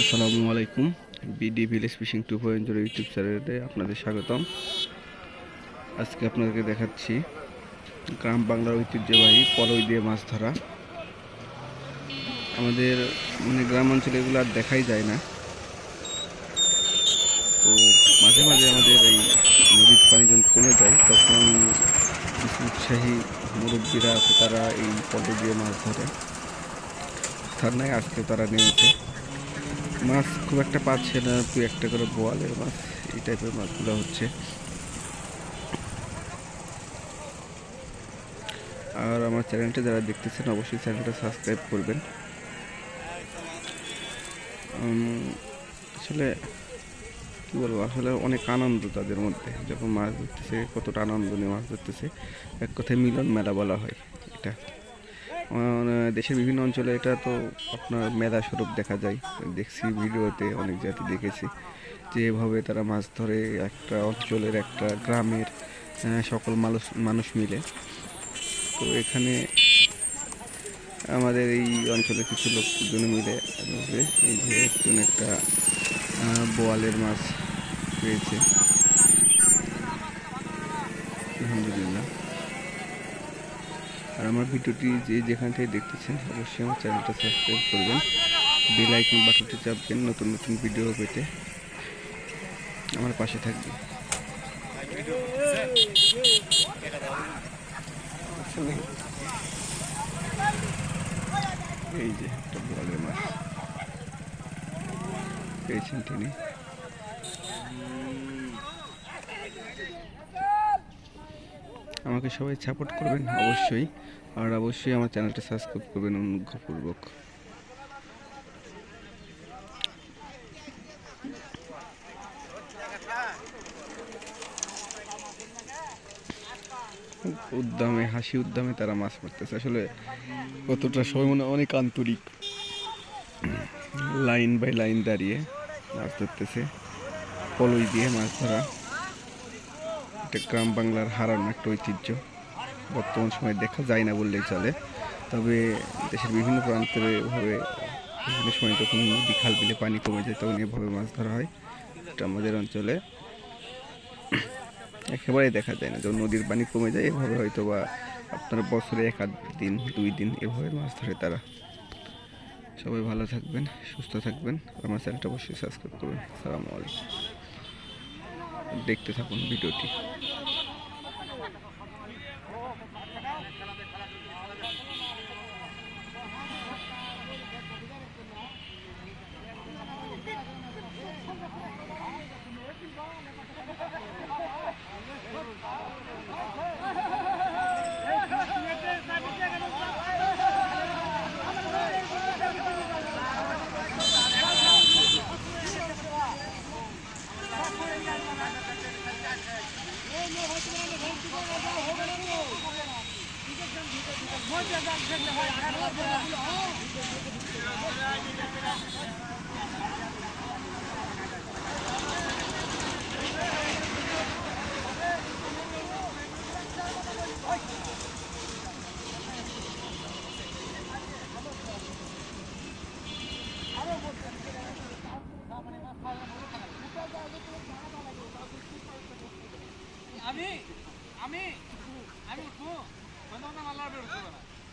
আসসালামু আলাইকুম, BD village fishing two point YouTube চ্যানেলে আপনাদের স্বাগতম। আজকে আপনাদেরকে দেখাচ্ছি গ্রাম বাংলার ঐতিহ্যবাহী পলই দিয়ে মাছ ধরা। আমাদের মানে গ্রাম অঞ্চলে এগুলো আর দেখাই যায় না। তো মাঝে মাঝে আমাদের এই নদীর পানি যখন কমে যায়, তখন কিছু উৎসাহী মুরব্বীরা আছে তারা এই পলই দিয়ে মাছ ধরে। নাই, আজকে তারা নেমেছে মাছ খুব একটা পাচ্ছে না দুই একটা করে বোয়ালের মাছ, এই টাইপের মাছগুলো হচ্ছে। আর আমার চ্যানেলটা যারা দেখতেছেন, অবশ্যই চ্যানেলটা সাবস্ক্রাইব করবেন। আসলে কী বলব, আসলে অনেক আনন্দ তাদের মধ্যে, যখন মাছ ধরতেছে, কতটা আনন্দ নিয়ে মাছ ধরতেছে। এক কথায় মিলন মেলা বলা হয়, এটা। দেশের বিভিন্ন অঞ্চলে এটা তো আপনার মেধা স্বরূপ দেখা যায়। দেখছি ভিডিওতে অনেক জাতি দেখেছি যে এভাবে তারা মাছ ধরে একটা অঞ্চলের একটা গ্রামের সকল মানুষ মানুষ মিলে। তো এখানে আমাদের এই অঞ্চলে কিছু লোকজন মিলে এই যে একজন একটা বোয়ালের মাছ পেয়েছে আলহামদুলিল্লাহ আর আমার ভিডিওটি যে যেখান থেকে দেখতেছেন, অবশ্যই আমার চ্যানেলটা সাবস্ক্রাইব করবেন। বেল আইকন বাটনটি চাপবেন নতুন নতুন ভিডিও পেতে। আমার পাশে থাকবে এই যে একটা বলের মাছ। পেয়েছেন তিনি। আমাকে সবাই সাপোর্ট করবেন, অবশ্যই। আর অবশ্যই আমার চ্যানেলটা সাবস্ক্রাইব করবেন অনুগ্রহপূর্বক। উদ্যমে, হাসি উদ্যমে তারা মাছ মারতেছে। আসলে কতটা সময় মনে অনেক আন্তরিক। লাইন বাই লাইন দাঁড়িয়ে মাছ ধরতেছে। পলই দিয়ে মাছ ধরা। এটা গ্রাম বাংলার হারানো একটা ঐতিহ্য। বর্তমান সময়ে দেখা যায় না বললেই চলে। তবে দেশের বিভিন্ন প্রান্তে এভাবে বিভিন্ন সময় যখন নদী খাল বিলে পানি কমে যায়, তখন এভাবে মাছ ধরা হয়। এটা আমাদের অঞ্চলে একেবারেই দেখা যায় না। যখন নদীর পানি কমে যায়, এভাবে হয়তো বা আপনার বছরে এক আধ দিন, দুই দিন এভাবে মাছ ধরে তারা। সবাই ভালো থাকবেন, সুস্থ থাকবেন। আমার চ্যানেলটা অবশ্যই সাবস্ক্রাইব করবেন সালামু আলাইকুম। দেখতে থাকুন ভিডিওটি। আমি আমি আমি উঠবো। বন্ধ না খালি শীত পার